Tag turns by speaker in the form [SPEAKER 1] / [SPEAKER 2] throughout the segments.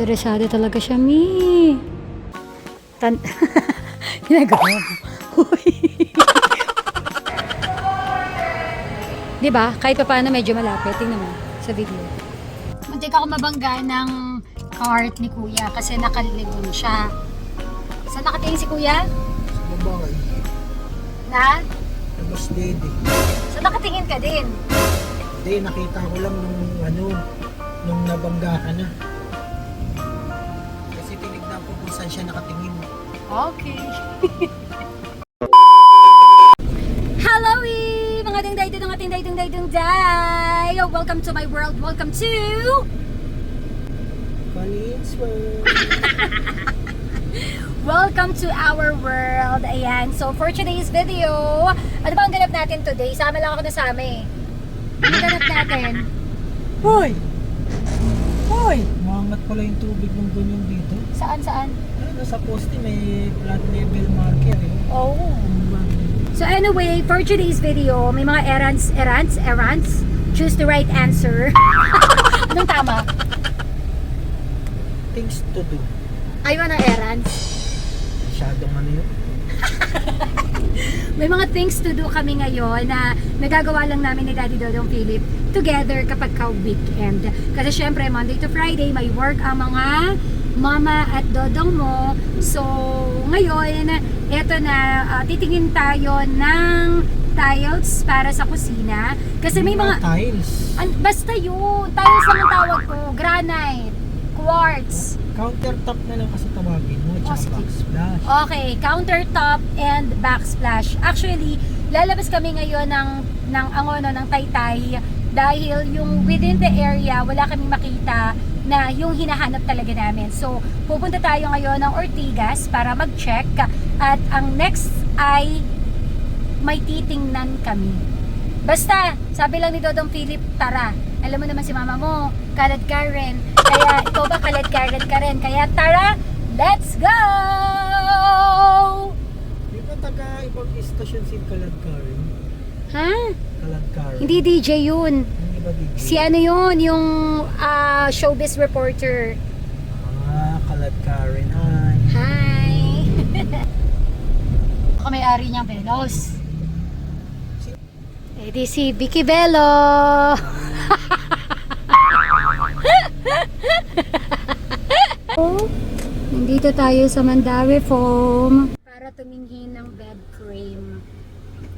[SPEAKER 1] Interesado talaga siya, Mi. Tan Ginagawa mo. Uy. Di ba? Kahit pa paano medyo malapit. Tingnan mo sa video. Muntik ako mabangga ng cart ni Kuya kasi nakalibon siya. Saan nakatingin si Kuya?
[SPEAKER 2] Sa babae,
[SPEAKER 1] Na?
[SPEAKER 2] labas dede.
[SPEAKER 1] Saan nakatingin ka din?
[SPEAKER 2] Hindi, nakita ko lang nung ano, nung nabangga ka na.
[SPEAKER 1] Okay. Hello, mga dingday ding mga tinday dingday dingday! Oh, welcome to my world. Welcome to...
[SPEAKER 2] Collins World.
[SPEAKER 1] Welcome to our world. Ayan. So, for today's video, ano ba ang ganap natin today? Sama lang ako na sama eh. Ano ganap natin?
[SPEAKER 2] Hoy! Hoy! Umangat pala yung tubig ng ganyan dito.
[SPEAKER 1] Saan, saan?
[SPEAKER 2] Ano, sa poste may flood level marker eh.
[SPEAKER 1] Oh. So anyway, for today's video, may mga errands, errands, errands. Choose the right answer. Anong tama?
[SPEAKER 2] things to do.
[SPEAKER 1] Ayaw ng errands.
[SPEAKER 2] Masyadong ano yun.
[SPEAKER 1] May mga things to do kami ngayon na nagagawa lang namin ni Daddy Dodong Philip together kapag ka weekend. Kasi syempre, Monday to Friday, may work ang mga mama at dodong mo. So, ngayon, eto na, ah, titingin tayo ng tiles para sa kusina. Kasi may mga,
[SPEAKER 2] tiles.
[SPEAKER 1] an, basta yun, tiles lang ang tawag ko, granite, quartz,
[SPEAKER 2] Countertop na lang kasi tawagin mo.
[SPEAKER 1] Oh,
[SPEAKER 2] Tsaka
[SPEAKER 1] sige.
[SPEAKER 2] backsplash.
[SPEAKER 1] Okay, countertop and backsplash. Actually, lalabas kami ngayon ng ng angono ng Taytay dahil yung within the area wala kaming makita na yung hinahanap talaga namin. So, pupunta tayo ngayon ng Ortigas para mag-check at ang next ay may titingnan kami. Basta, sabi lang ni Dodong Philip, tara. Alam mo naman si mama mo, kalad ka rin. Kaya ikaw ba kalad ka rin ka rin. Kaya tara, let's go!
[SPEAKER 2] Di ba taga ibang istasyon si Kaladkarin?
[SPEAKER 1] Ha?
[SPEAKER 2] Kaladkarin.
[SPEAKER 1] Hindi DJ yun.
[SPEAKER 2] Hindi ba DJ?
[SPEAKER 1] Si ano yun, yung ah, showbiz reporter.
[SPEAKER 2] Ah, Kaladkarin. Hi.
[SPEAKER 1] Hi! Ako may-ari niyang Velos. Eh di si Vicky Velo. Nandito tayo sa Mandawi Foam para tumingin ng bed frame.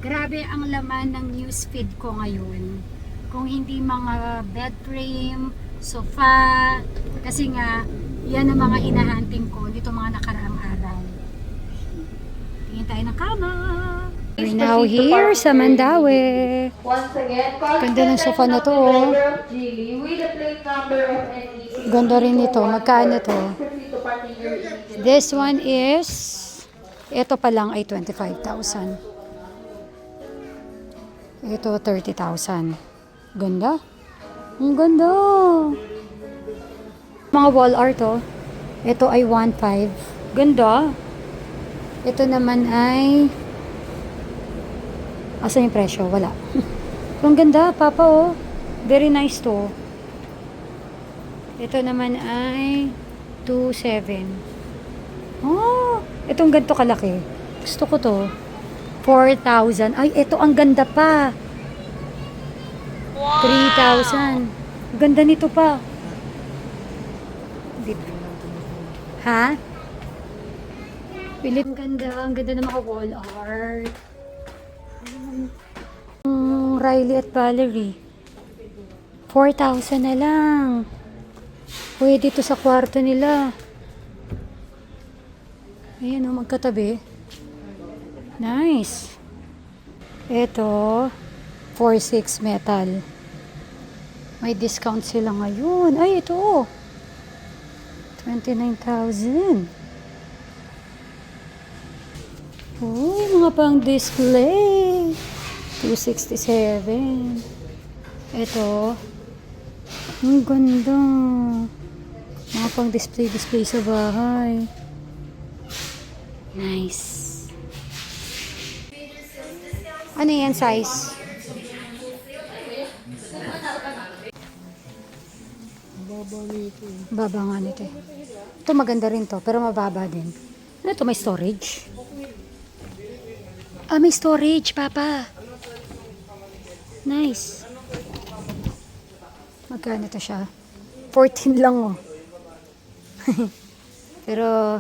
[SPEAKER 1] Grabe ang laman ng newsfeed ko ngayon. Kung hindi mga bed frame, sofa, kasi nga, yan ang mga hinahunting ko dito mga nakaraang araw. Tingin tayo ng kama. We're now here sa Mandawi.
[SPEAKER 3] Once again, call
[SPEAKER 1] Ganda ng sofa na to, oh.
[SPEAKER 3] number of any
[SPEAKER 1] Ganda rin ito. Magkano to? This one is, ito pa lang ay 25,000. Ito 30,000. Ganda. Ang ganda. Mga wall art oh. Ito ay 1.5. Ganda. Ito naman ay Asan yung presyo? Wala. Ang ganda, Papa oh. Very nice to. Ito naman ay 2.7. Oh, itong ganito kalaki. Gusto ko to. 4,000. Ay, ito ang ganda pa. 3,000. Ganda nito pa. Ha? Pilit. Ang ganda. Ang ganda ng mga wall art. Mm, Riley at Valerie. 4,000 na lang. Pwede to sa kwarto nila. Ayan o, magkatabi. Nice. Ito, 4.6 metal. May discount sila ngayon. Ay, ito oh. 29,000. Oh, mga pang display. 267. Ito. Ang ganda. Mga pang display-display sa bahay. Nice. Ano yan size?
[SPEAKER 2] Aba, baba nito. eh.
[SPEAKER 1] Baba nga nito eh. Ito maganda rin to, pero mababa din. Ano to, may storage? Ah, may storage, papa. Nice. Magkano to siya? 14 lang oh. pero,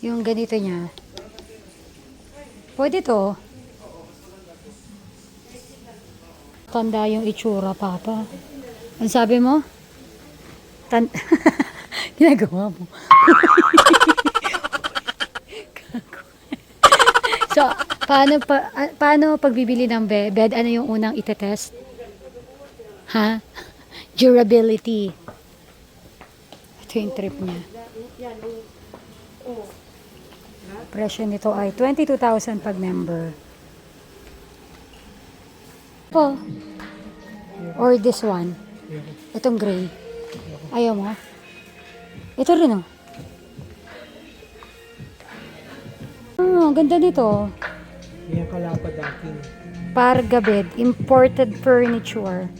[SPEAKER 1] yung ganito niya, pwede to. Tanda yung itsura, papa. Ano sabi mo? Tan Ginagawa mo. So, paano, pa, ah, paano pagbibili ng be- bed? Ano yung unang itetest? Ha? Durability. Ito yung trip niya. Presyo nito ay 22,000 pag member. Po. Or this one. Itong gray. Ayaw mo? Ito rin oh. Ang ganda nito.
[SPEAKER 2] Yan kalapad akin.
[SPEAKER 1] Parga bed, imported furniture.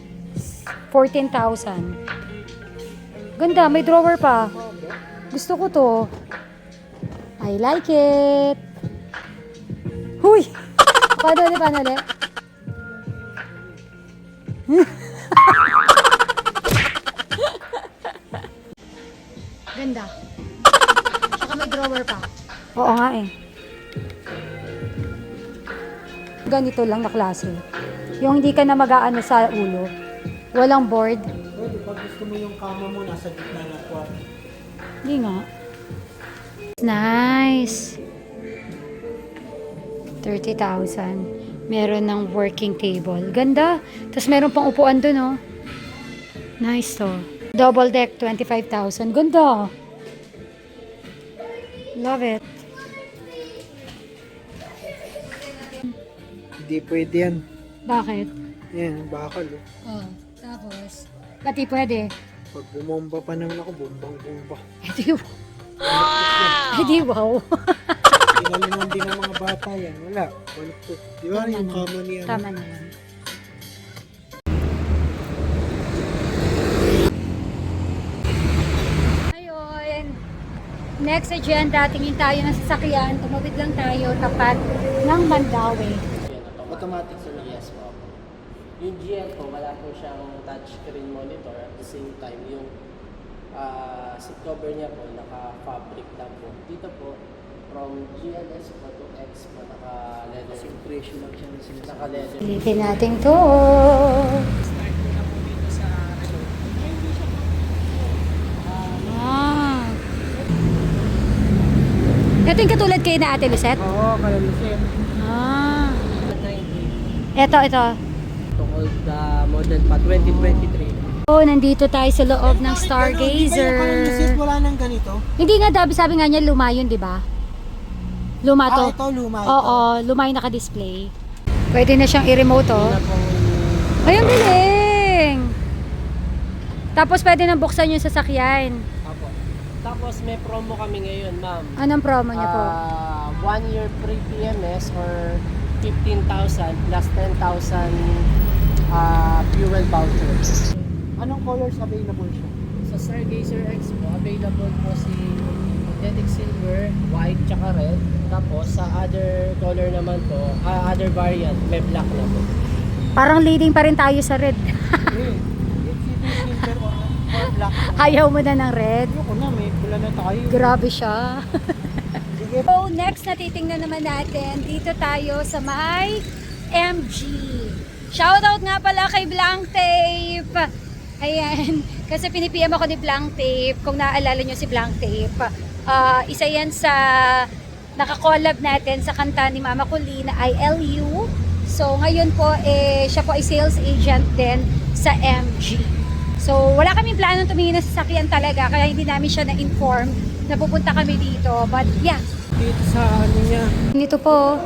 [SPEAKER 1] 14,000. Ganda, may drawer pa. Gusto ko to. I like it. Huy! Paano ulit, paano ulit? Oo nga eh. Ganito lang na klase. Yung hindi ka na mag-aano sa ulo. Walang board.
[SPEAKER 2] Pwede, pag gusto mo yung kama mo nasa gitna ng kwarto.
[SPEAKER 1] Hindi nga. Nice. 30,000. Meron ng working table. Ganda. Tapos meron pang upuan dun, oh. Nice to. Double deck, 25,000. Ganda. Love it.
[SPEAKER 2] Hindi pwede yan.
[SPEAKER 1] Bakit?
[SPEAKER 2] Yan, bakal eh.
[SPEAKER 1] Oh, tapos? Pati pwede.
[SPEAKER 2] Pag bumomba pa naman ako, bumbang bumba.
[SPEAKER 1] Edi wow. Edi wow.
[SPEAKER 2] Tinalungan din ng mga bata yan. Wala. Wala po. Di ba
[SPEAKER 1] Tama
[SPEAKER 2] yung
[SPEAKER 1] na.
[SPEAKER 2] kama niya?
[SPEAKER 1] Tama na yan. Ayun. Next agenda, tingin tayo ng sasakyan. Tumawid lang tayo tapat ng Mandawi.
[SPEAKER 4] Automatic sir, yes po. Yung GL po, wala po siyang touchscreen monitor. At the same time, yung ah, seat cover niya po, naka-fabric lang po. Dito po, from GLS po to X po, naka-leather.
[SPEAKER 2] Presyo lang siya na sinasabi.
[SPEAKER 4] Naka-leather.
[SPEAKER 1] Silipin natin to. Ah. Ito yung katulad kayo na Ate Lucette?
[SPEAKER 2] Oo, kaya Lucien.
[SPEAKER 1] Ah.
[SPEAKER 4] 90.
[SPEAKER 1] Ito, ito.
[SPEAKER 4] Ito old ah, model pa, 2023.
[SPEAKER 1] Oh, nandito tayo sa loob ng Stargazer.
[SPEAKER 2] Lucien wala nang ganito?
[SPEAKER 1] Hindi nga dabi, sabi nga niya luma yun, di ba? Luma to.
[SPEAKER 2] Ah, ito luma ito.
[SPEAKER 1] Oo, luma yung naka-display. Pwede na siyang i-remote oh. Ay, ang galing! Tapos pwede nang buksan yung sasakyan.
[SPEAKER 4] Apo. Tapos may promo kami ngayon, ma'am.
[SPEAKER 1] Anong promo niya po?
[SPEAKER 4] Ah, one year free PMS or 15,000 plus 10,000 ah, fuel vouchers.
[SPEAKER 2] Anong colors available siya?
[SPEAKER 4] Sa Stargazer X po, available po si Magnetic Silver, White, tsaka Red. Tapos sa other color naman po, ah, other variant, may black na po.
[SPEAKER 1] Parang leading pa rin tayo sa red.
[SPEAKER 2] Eh, it's either silver or, or black.
[SPEAKER 1] Ayaw mo na ng red.
[SPEAKER 2] Ayoko na, may pula na tayo.
[SPEAKER 1] Grabe siya. So, next na titingnan naman natin, dito tayo sa may MG. Shoutout nga pala kay Blank Tape. Ayan, kasi pinipiem ako ni Blank Tape. Kung naaalala nyo si Blank Tape, ah, isa yan sa nakakollab natin sa kanta ni Mama Colleen na ILU. So, ngayon po, eh, siya po ay sales agent din sa MG. So, wala kaming planong tumingin ng sasakyan talaga, kaya hindi namin siya na-inform na pupunta kami dito. But yeah,
[SPEAKER 2] Dito sa ano niya.
[SPEAKER 1] Nito po.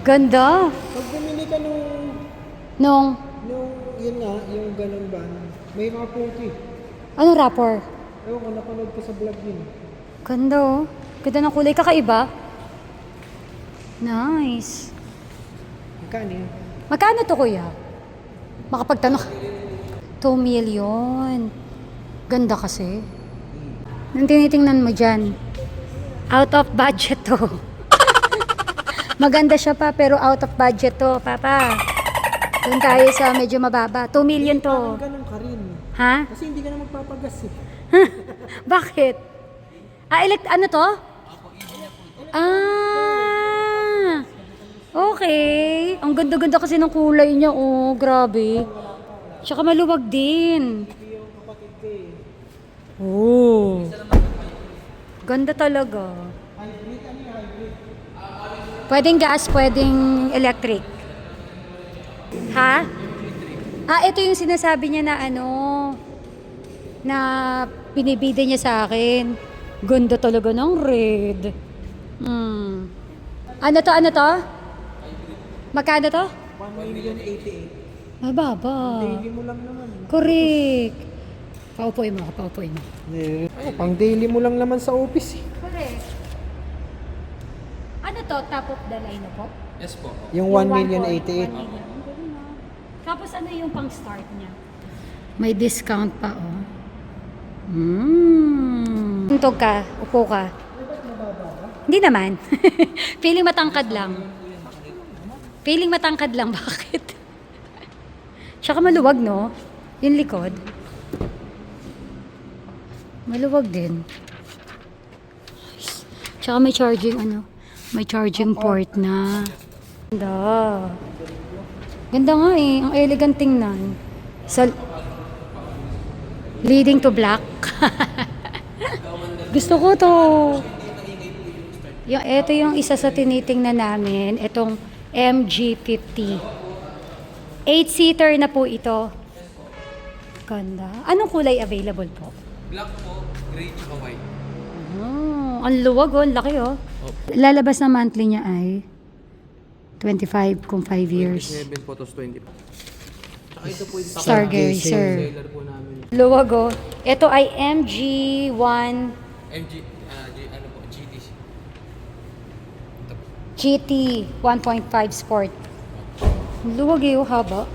[SPEAKER 1] Ganda.
[SPEAKER 2] Pag bumili ka nung,
[SPEAKER 1] Nung,
[SPEAKER 2] nung, yun nga, yung ganun ba, may mga puti.
[SPEAKER 1] ano rapper?
[SPEAKER 2] Ewan ko, napanood ko sa vlog yun.
[SPEAKER 1] Ganda oh. Ganda ng kulay. Kakaiba. Nice.
[SPEAKER 2] Magkano yun?
[SPEAKER 1] Magkano to kuya? Makapagtanong. 2 million. Ganda kasi. Nang tinitingnan mo dyan, out of budget to. Maganda siya pa, pero out of budget to, papa. Doon tayo sa medyo mababa. 2 million
[SPEAKER 2] Parang
[SPEAKER 1] to.
[SPEAKER 2] ganun ka rin.
[SPEAKER 1] Ha?
[SPEAKER 2] Kasi hindi ka na magpapagas eh.
[SPEAKER 1] Bakit? Ah, elect, ano to? Ah, okay. Ang ganda-ganda kasi ng kulay niya, oh, grabe. Tsaka maluwag din. Oh. Ganda talaga. Pwedeng gas, pwedeng electric. Ha? Ah, ito yung sinasabi niya na ano, na binibida niya sa akin. Ganda talaga ng red. Hmm. Ano to, ano to? Magkano to?
[SPEAKER 2] 1 million 88.
[SPEAKER 1] Mababa.
[SPEAKER 2] Daily mo lang naman.
[SPEAKER 1] Correct. Paupuin mo, paupuin mo.
[SPEAKER 2] Oh, pang daily mo lang naman sa office eh.
[SPEAKER 1] Correct. Ano to, top of the line na po?
[SPEAKER 4] Yes po.
[SPEAKER 2] Yung 1 million 88.
[SPEAKER 1] 1 million. Ang galing, ah. Tapos ano yung pang start niya? May discount pa, oh. Mm. Tuntog ka, upo ka. Hindi naman. Feeling matangkad lang. Feeling matangkad lang, bakit? Tsaka maluwag, no? Yung likod. Maluwag din. Tsaka may charging, ano? May charging port na. Ganda. Ganda nga eh. Ang elegant tingnan. Sa leading to black. Gusto ko to. Yung, ito yung isa sa tinitingnan namin. Itong MG50. 8-seater na po ito. Ganda. Anong kulay available po?
[SPEAKER 4] Black po, tsaka white.
[SPEAKER 1] Oh, ang luwag oh, ang laki oh. Lalabas na monthly niya ay 25 kung 5 years.
[SPEAKER 4] 7 po, tapos 20 po. Tsaka ito po yung
[SPEAKER 1] Stargazer.
[SPEAKER 4] seller po namin.
[SPEAKER 1] Luwag oh. Ito ay MG1
[SPEAKER 4] MG, ah, G, ano po, GTC.
[SPEAKER 1] GT 1.5 Sport. Luwag eh, oh, haba.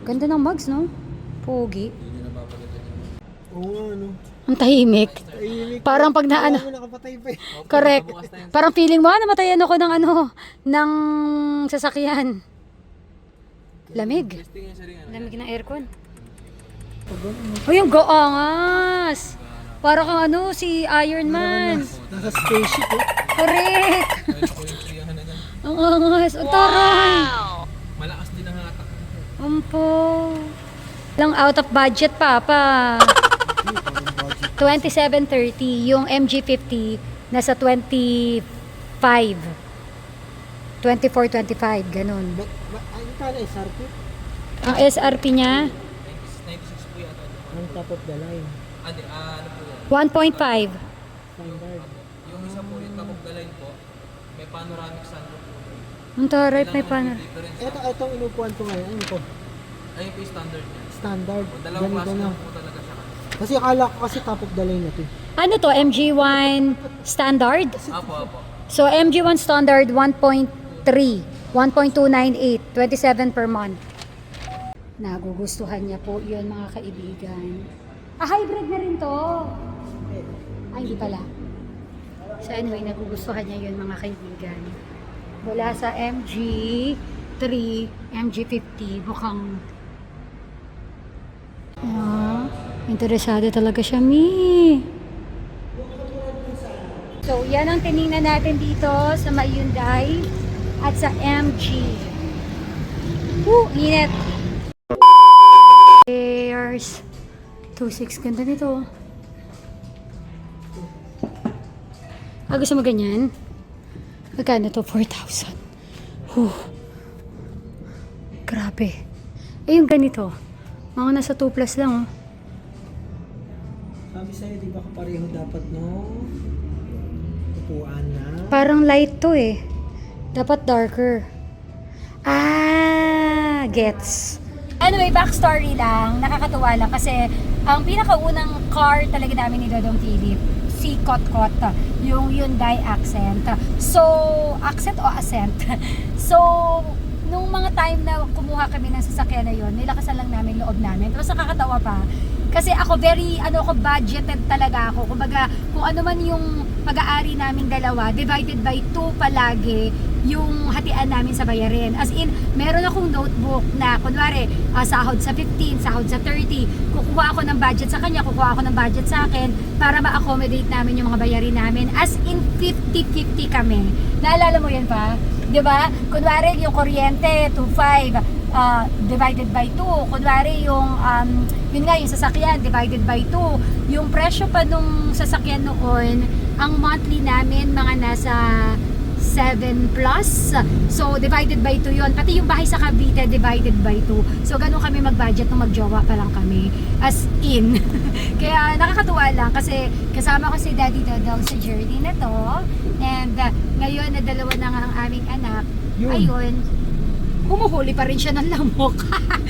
[SPEAKER 1] Ganda ng mugs, no? Pogi.
[SPEAKER 2] Oo ano.
[SPEAKER 1] Ang tahimik.
[SPEAKER 2] Tahimik.
[SPEAKER 1] Parang pag na ano,
[SPEAKER 2] Ano, nakapatay pa eh.
[SPEAKER 1] correct. Parang feeling mo, ah, namatayan ako ng ano, ng sasakyan. Lamig. Lamig ng aircon. Oh, yung goangas. Para kang ano, si Iron Man.
[SPEAKER 2] Nasa spaceship eh.
[SPEAKER 1] Correct. Ang angas. Ang taray.
[SPEAKER 4] Hatak.
[SPEAKER 1] Ampo. Lang out of budget, Papa. 2730. Yung MG50, nasa 25. 24, 25. Ganun.
[SPEAKER 2] Ba, ba, ano kala SRP?
[SPEAKER 1] Ang SRP niya,
[SPEAKER 4] 96 po yata.
[SPEAKER 2] Ang top of the line.
[SPEAKER 4] Ade, ah, ano po yan?
[SPEAKER 1] 1.5.
[SPEAKER 2] Standard.
[SPEAKER 4] Yung isa po, yung top of the line po, may panoramic sunroof po.
[SPEAKER 1] Ang taray, may paano.
[SPEAKER 4] Difference.
[SPEAKER 2] Ito, itong inupuan ko ngayon. Ano to?
[SPEAKER 4] Ayun po yung standard niya.
[SPEAKER 2] Standard.
[SPEAKER 4] Dalawang
[SPEAKER 2] Ganito
[SPEAKER 4] klase
[SPEAKER 2] na.
[SPEAKER 4] lang po talaga siya.
[SPEAKER 2] Kasi akala ko kasi top of the line na to. eh.
[SPEAKER 1] Ano to? MG1 standard?
[SPEAKER 4] Apo, apo.
[SPEAKER 1] So, MG1 standard 1.3. 1.298. 27 per month. Nagugustuhan niya po yun mga kaibigan. Ah, hybrid na rin to. Ay, hindi pala. So anyway, nagugustuhan niya yun mga kaibigan. Mula sa MG3, MG50, mukhang Ah, interesado talaga siya, Mi. So, yan ang tinignan natin dito sa may Hyundai at sa MG. Woo, init. Airs. 2.6, ganda nito. Ah, gusto mo ganyan? Magkano to? 4,000. Whew. Grabe. Eh, yung ganito. Mga nasa 2 plus lang, oh.
[SPEAKER 2] Sabi sa'yo, di ba kapareho dapat no? Upuan na.
[SPEAKER 1] Parang light to eh. Dapat darker. Ah, gets. Anyway, backstory lang. Nakakatuwa lang kasi ang pinakaunang car talaga namin ni Dodong Philip, si Kotkot, yung Hyundai Accent. So, Accent o Ascent? So, nung mga time na kumuha kami ng sasakyan na yon, nilakasan lang namin loob namin. Tapos nakakatawa pa. Kasi ako very, ano ako, budgeted talaga ako. Kumbaga, kung ano man yung pag-aari naming dalawa, divided by two palagi yung hatian namin sa bayarin. As in, meron akong notebook na, kunwari, ah, sahod sa 15, sahod sa 30, kukuha ako ng budget sa kanya, kukuha ako ng budget sa akin para ma-accommodate namin yung mga bayarin namin. As in, 50-50 kami. Naalala mo yan pa? ba? Kunwari yung kuryente, 2.5 uh, divided by 2. Kunwari yung, um, yun nga, yung sasakyan, divided by 2. Yung presyo pa nung sasakyan noon, ang monthly namin, mga nasa 7 plus. So, divided by 2 yun. Pati yung bahay sa Cavite, divided by 2. So, ganun kami mag-budget nung magjowa pa lang kami. As in. Kaya nakakatuwa lang kasi kasama ko si Daddy Dodong sa journey na to. And uh, ngayon na dalawa na nga ang aming anak.
[SPEAKER 2] Yun.
[SPEAKER 1] Ayun. Humuhuli pa rin siya ng lamok.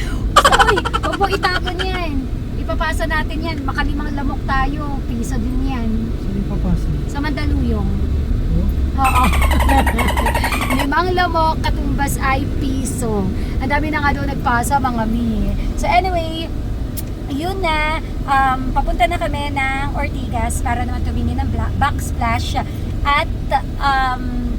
[SPEAKER 1] Uy, huwag mo itapon yan. Ipapasa natin yan. Makalimang lamok tayo. Piso din yan.
[SPEAKER 2] Saan papasok?
[SPEAKER 1] Sa Mandaluyong. Oo. Limang lamok, katumbas ay piso. Ang dami na nga daw nagpasa, mga mi. So anyway, yun na. Um, papunta na kami ng Ortigas para naman tumingin ng backsplash at um,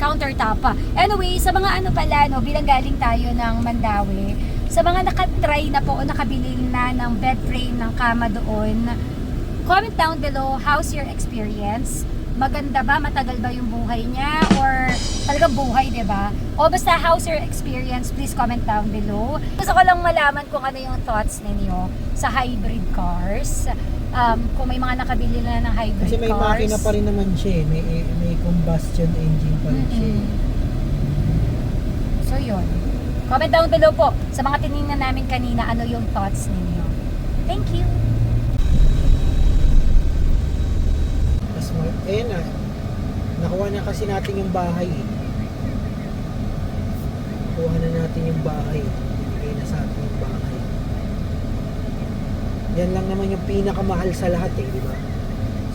[SPEAKER 1] countertop. Anyway, sa mga ano pala, no, bilang galing tayo ng Mandawi, sa mga nakatry na po o nakabili na ng bed frame ng kama doon, comment down below how's your experience maganda ba matagal ba yung buhay niya or talagang buhay 'di ba? O basta how's your experience? Please comment down below. Gusto ko lang malaman kung ano yung thoughts ninyo sa hybrid cars. Um, kung may mga nakabili na ng hybrid
[SPEAKER 2] Kasi may
[SPEAKER 1] cars.
[SPEAKER 2] makina pa rin naman siya eh. May, may combustion engine pa rin siya. eh.
[SPEAKER 1] So yun. Comment down below po sa mga tinignan namin kanina ano yung thoughts ninyo? Thank you
[SPEAKER 2] Mas ma- ayan na. Nakuha na kasi natin yung bahay eh. Nakuha na natin yung bahay. Ibigay na sa atin yung bahay. Yan lang naman yung pinakamahal sa lahat eh, di ba?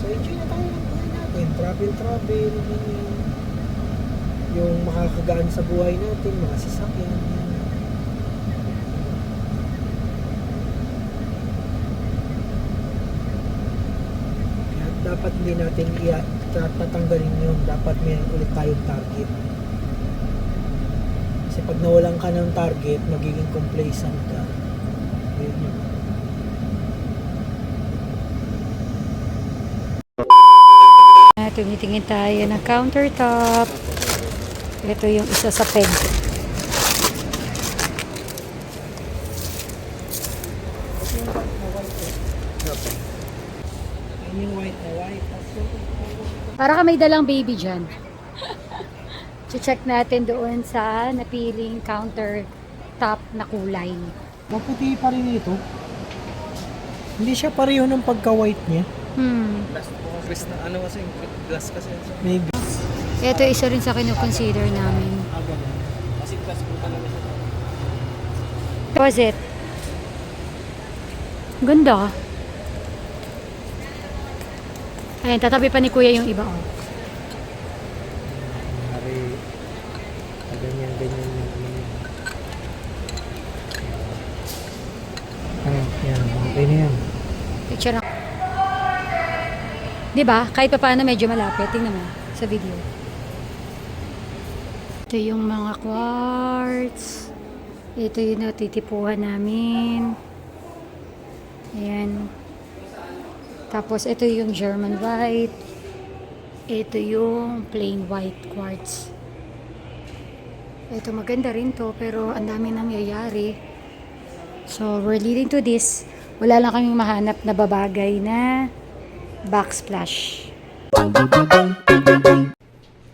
[SPEAKER 2] So enjoy na tayo ng buhay natin. Travel, travel. Yung makakagaan sa buhay natin, mga sasakyan. yan. Kaya dapat hindi natin tatanggalin yun. Dapat may ulit tayong target. Kasi pag nawalan ka ng target, magiging complacent ka. Yun yun.
[SPEAKER 1] Tumitingin tayo ng countertop. Ito yung isa sa peg.
[SPEAKER 2] Yun yung white na white.
[SPEAKER 1] Para ka may dalang baby dyan. check natin doon sa napiling countertop na kulay.
[SPEAKER 2] Maputi pa rin ito. Hindi siya pareho ng pagka-white niya.
[SPEAKER 1] Hmm.
[SPEAKER 5] Chris na ano kasi glass kasi.
[SPEAKER 2] Maybe.
[SPEAKER 1] Ito isa rin sa kinukonsider namin.
[SPEAKER 2] Ah.
[SPEAKER 5] Kasi glass po talaga siya.
[SPEAKER 1] How was it? Ganda. Ayan, tatabi pa ni kuya yung iba. Oh.
[SPEAKER 2] Pare, ganyan, ganyan yung ano niya. Ah, yan. Okay na yan.
[SPEAKER 1] Picture na. Di ba? Kahit pa paano medyo malapit. Tingnan mo sa video. Ito yung mga quartz. Ito yung natitipuhan namin. Ayan. Tapos ito yung German white. Ito yung plain white quartz. Ito maganda rin to pero ang dami nangyayari. So we're leading to this. Wala lang kaming mahanap na babagay na backsplash.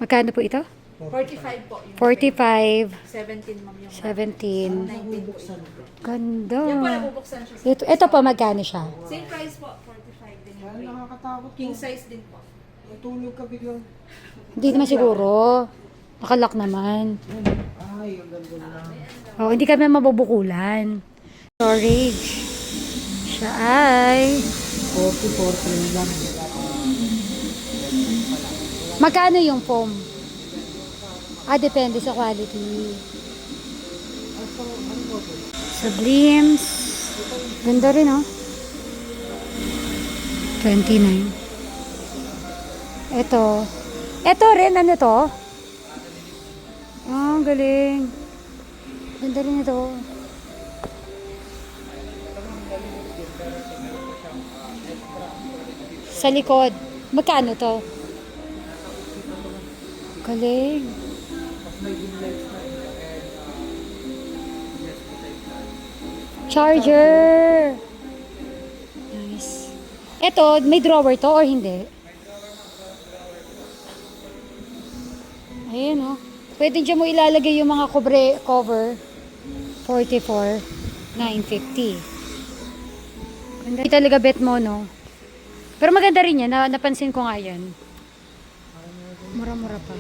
[SPEAKER 1] Magkano po ito?
[SPEAKER 6] 45 po. Yung
[SPEAKER 1] 45,
[SPEAKER 6] 17 ma'am yung
[SPEAKER 1] 17.
[SPEAKER 6] 19
[SPEAKER 1] Ganda.
[SPEAKER 6] Yan po nabubuksan siya.
[SPEAKER 1] Ito, ito pa magkano siya?
[SPEAKER 6] Same price po, 45 frame.
[SPEAKER 2] nakakatakot
[SPEAKER 6] King
[SPEAKER 2] po.
[SPEAKER 6] size din po.
[SPEAKER 2] Natulog ka biglang.
[SPEAKER 1] Hindi naman siguro. Nakalock naman.
[SPEAKER 2] Ay, ang ganda lang.
[SPEAKER 1] Oh, hindi kami mabubukulan. Storage. Siya ay
[SPEAKER 2] 40, 40 lang.
[SPEAKER 1] Magkano yung foam? Ah, depende sa quality. Sublimes. Ganda rin, oh. 29. Ito. Ito rin, ano to? Ah, galing. Ganda rin ito. Sa likod. Magkano to? Galing. Charger. Ito, may drawer to or hindi? Ayan oh. Pwede dyan mo ilalagay yung mga cobre, cover. 44, 950. Ganda. Talaga bet mo, no? Pero maganda rin yan. Na, napansin ko nga yan. Mura-mura pa.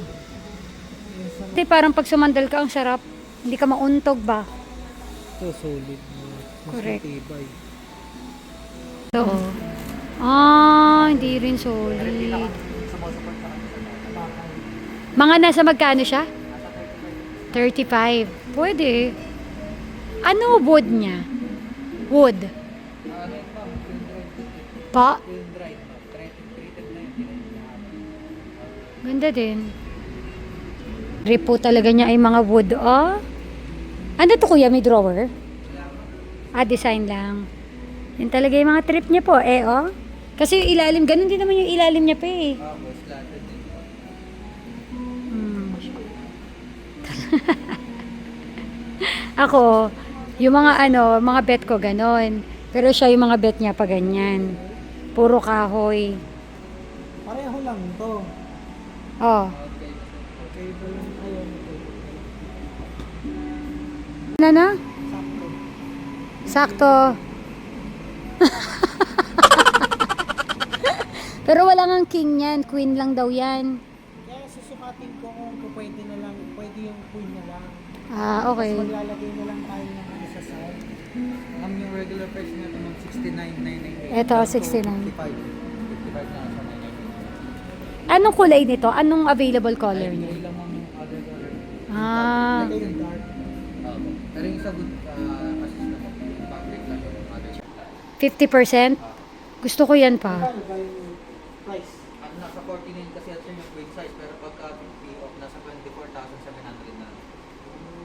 [SPEAKER 1] Hindi, parang pag sumandal ka, ang sarap. Hindi ka mauntog ba?
[SPEAKER 2] Ito, solid. Mas
[SPEAKER 1] Correct.
[SPEAKER 2] matibay.
[SPEAKER 1] Ito. oh. Ah, hindi rin solid. Mga nasa magkano siya? 35. Pwede. Ano wood niya? Wood. Pa? Ganda din. Rip talaga niya ay mga wood. Oh. Ano to kuya? May drawer? Ah, design lang. Yan talaga yung mga trip niya po. Eh, oh. Kasi yung ilalim, ganun din naman yung ilalim niya pa eh. Hmm. Ako, yung mga ano, mga bet ko ganon. Pero siya yung mga bet niya pa ganyan. Puro kahoy.
[SPEAKER 2] Pareho lang to.
[SPEAKER 1] Oh.
[SPEAKER 2] Okay ba lang ayun?
[SPEAKER 1] Ano na? Sakto. Pero wala nga king yan. Queen lang daw yan.
[SPEAKER 2] Kaya susukatin ko kung pwede na lang, pwede yung queen na lang.
[SPEAKER 1] Ah, okay.
[SPEAKER 2] Tapos maglalagay na lang tayo ng ano sa side.
[SPEAKER 5] Ang yung regular price niya ito mag 69,998.
[SPEAKER 1] Ito, 69.
[SPEAKER 5] 55. 55 na sa 998.
[SPEAKER 1] Anong kulay nito? Anong available color
[SPEAKER 5] Ay,
[SPEAKER 1] niya?
[SPEAKER 5] hindi lang ang other color.
[SPEAKER 1] Ah,
[SPEAKER 2] Lagay yung dark.
[SPEAKER 5] Opo. Pero yung sa good uh, assist naman, yung fabric lang yung other.
[SPEAKER 1] 50%? Gusto ko yan pa.
[SPEAKER 2] Price?
[SPEAKER 5] Ang nasa 49 kasi at yung queen size, pero pagka 50 off, nasa 24,700 na.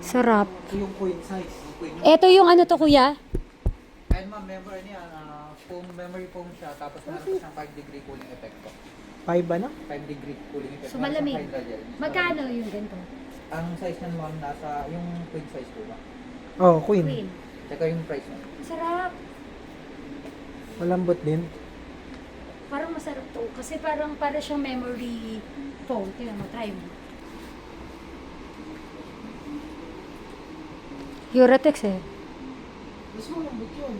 [SPEAKER 1] Sarap.
[SPEAKER 2] Ito yung queen size.
[SPEAKER 5] Yung queen yung
[SPEAKER 1] Ito yung ano to kuya?
[SPEAKER 5] And ma'am, member niya, ah, foam, memory foam siya, tapos meron pa siyang 5 degree cooling effect po.
[SPEAKER 2] 5 ba na?
[SPEAKER 5] 5 degree cooling effect.
[SPEAKER 1] So, malamig. Magkano yung ganito?
[SPEAKER 5] Ang size niyan ma'am, nasa yung queen size po ba?
[SPEAKER 2] Oh, queen.
[SPEAKER 1] Queen.
[SPEAKER 5] Tsaka yung price niya.
[SPEAKER 1] Sarap.
[SPEAKER 2] Malambot din.
[SPEAKER 1] Parang masarap to. Kasi parang para siyang memory foam. Tingnan mo, try mo. Eurotex eh.
[SPEAKER 2] Mas malambot yun.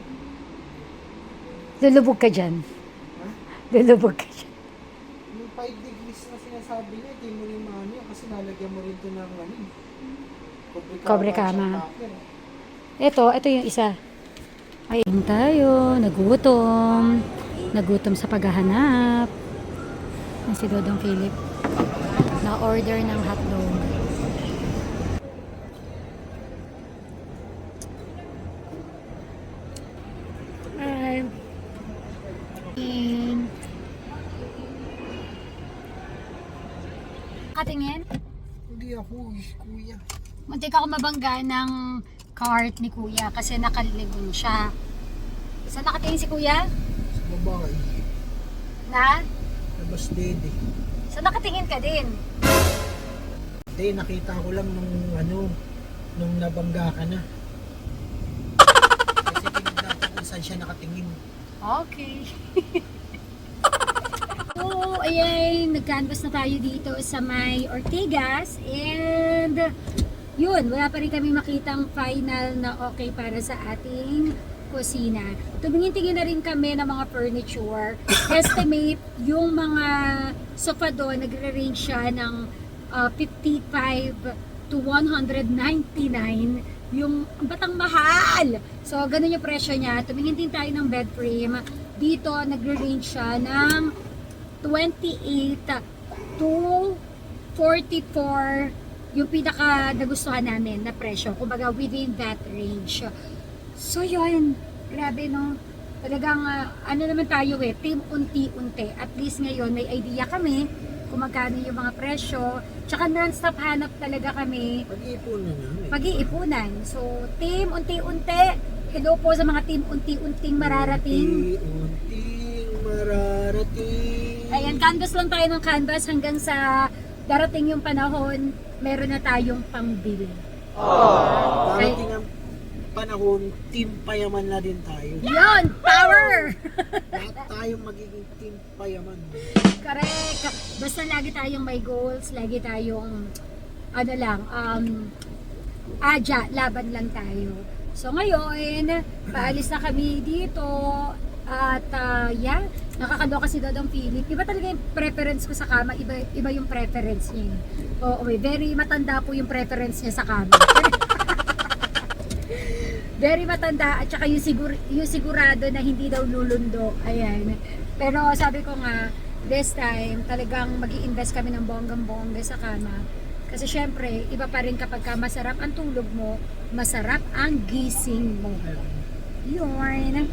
[SPEAKER 1] Lulubog ka dyan. Lulubog ka dyan.
[SPEAKER 2] Yung 5 degrees na sinasabi niya, di mo rin maano yun kasi nalagyan mo rin ito ng ano. Cobre kama.
[SPEAKER 1] Ito, ito yung isa. Ayun tayo, nagutom. Nagutom sa paghahanap. Yan si Dodong Philip. Na-order ng hotdog. Ay. And... Katingin?
[SPEAKER 2] Hindi ako, kuya.
[SPEAKER 1] Muntik ako mabangga ng cart ni kuya kasi nakaligon siya. Saan nakatingin si kuya?
[SPEAKER 2] Babae.
[SPEAKER 1] Na?
[SPEAKER 2] Labas dede.
[SPEAKER 1] Saan nakatingin ka din?
[SPEAKER 2] Hindi, nakita ko lang nung ano, nung nabangga ka na. Kasi tinignan ko kung saan siya nakatingin.
[SPEAKER 1] Okay. so, ayan, nag-canvas na tayo dito sa may Ortigas and yun, wala pa rin kami makitang final na okay para sa ating kusina. Tumingin-tingin na rin kami ng mga furniture. Estimate yung mga sofa doon, nagre-range siya ng uh, 55 to 199 yung ang batang mahal. So, ganun yung presyo niya. Tumingin din tayo ng bed frame. Dito, nagre-range siya ng 28 to 44 yung pinaka nagustuhan namin na presyo. Kumbaga within that range. So yun, grabe no. Talagang ah, ano naman tayo eh, team unti-unti. At least ngayon may idea kami kung magkano yung mga presyo. Tsaka non-stop hanap talaga kami
[SPEAKER 2] Pag-iipon na namin.
[SPEAKER 1] pag-iipunan. So, team unti-unti. Hello po sa mga team unti-unting mararating.
[SPEAKER 2] Unti-unting mararating.
[SPEAKER 1] Ayan, canvas lang tayo ng canvas hanggang sa darating yung panahon, meron na tayong pambili.
[SPEAKER 2] Darating ang panahon, team payaman na din tayo.
[SPEAKER 1] Yon! Power!
[SPEAKER 2] Lahat tayo magiging team payaman.
[SPEAKER 1] Correct! Basta lagi tayong may goals, lagi tayong, ano lang, um, adya, laban lang tayo. So ngayon, paalis na kami dito at uh, yeah, nakakaloka si Dodong Philip. Iba talaga yung preference ko sa kama, iba, iba yung preference niya. Oo, eh, very matanda po yung preference niya sa kama. very matanda at saka yung, sigur, yung sigurado na hindi daw lulundo. Ayan. Pero sabi ko nga, this time, talagang mag invest kami ng bonggang-bongga sa kama. Kasi syempre, iba pa rin kapag ka masarap ang tulog mo, masarap ang gising mo. Yun.